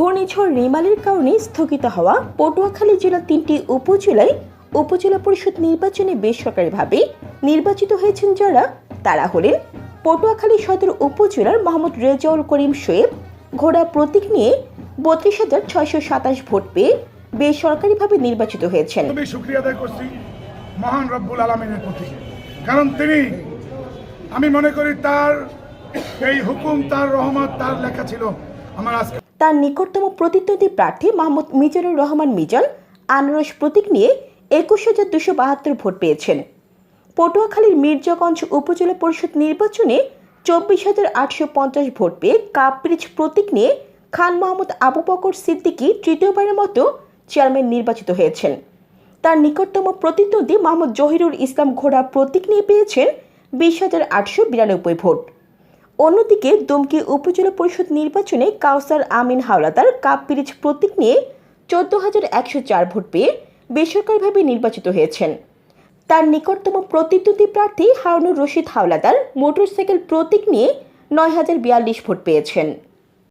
ঘূর্ণিঝড় রিমালের কারণে স্থগিত হওয়া পটুয়াখালী জেলার তিনটি উপজেলায় উপজেলা পরিষদ নির্বাচনে বেসরকারিভাবে নির্বাচিত হয়েছেন যারা। তারা হলেন পটুয়াখালী সদর উপজেলার মোহাম্মদ রেজাউল করিম শোয়েব ঘোড়া প্রতীক নিয়ে বত্রিশ হাজার ছয়শো সাতাশ ভোট পেয়ে বেসরকারিভাবে নির্বাচিত হয়েছেন। আদায় করছি মহান রব্বুল আলমিনের প্রতি। কারণ তিনি, আমি মনে করি তার এই হুকুম, তার রহমত, তার লেখা ছিল আমার আজকে। তার নিকটতম প্রতিদ্বন্দ্বী প্রার্থী মোহাম্মদ মিজানুর রহমান মিজান আনারস প্রতীক নিয়ে একুশ হাজার দুশো বাহাত্তর ভোট পেয়েছেন। পটুয়াখালীর মির্জাগঞ্জ উপজেলা পরিষদ নির্বাচনে চব্বিশ হাজার আটশো পঞ্চাশ ভোট পেয়ে কাপরিচ প্রতীক নিয়ে খান মোহাম্মদ আবু বকর সিদ্দিকি তৃতীয়বারের মতো চেয়ারম্যান নির্বাচিত হয়েছেন। তার নিকটতম প্রতিদ্বন্দ্বী মোহাম্মদ জহিরুল ইসলাম ঘোড়া প্রতীক নিয়ে পেয়েছেন বিশ হাজার আটশো বিরানব্বই ভোট। অন্যদিকে দুমকি উপজেলা পরিষদ নির্বাচনে কাউসার আমিন হাওলাদার কাপ পিরিচ প্রতীক নিয়ে চোদ্দ হাজার একশো চার ভোট পেয়ে বেসরকারিভাবে নির্বাচিত হয়েছেন। তার নিকটতম প্রতিদ্বন্দ্বী প্রার্থী হারুনুর রশিদ হাওলাদার মোটরসাইকেল প্রতীক নিয়ে নয় হাজার বিয়াল্লিশ ভোট পেয়েছেন।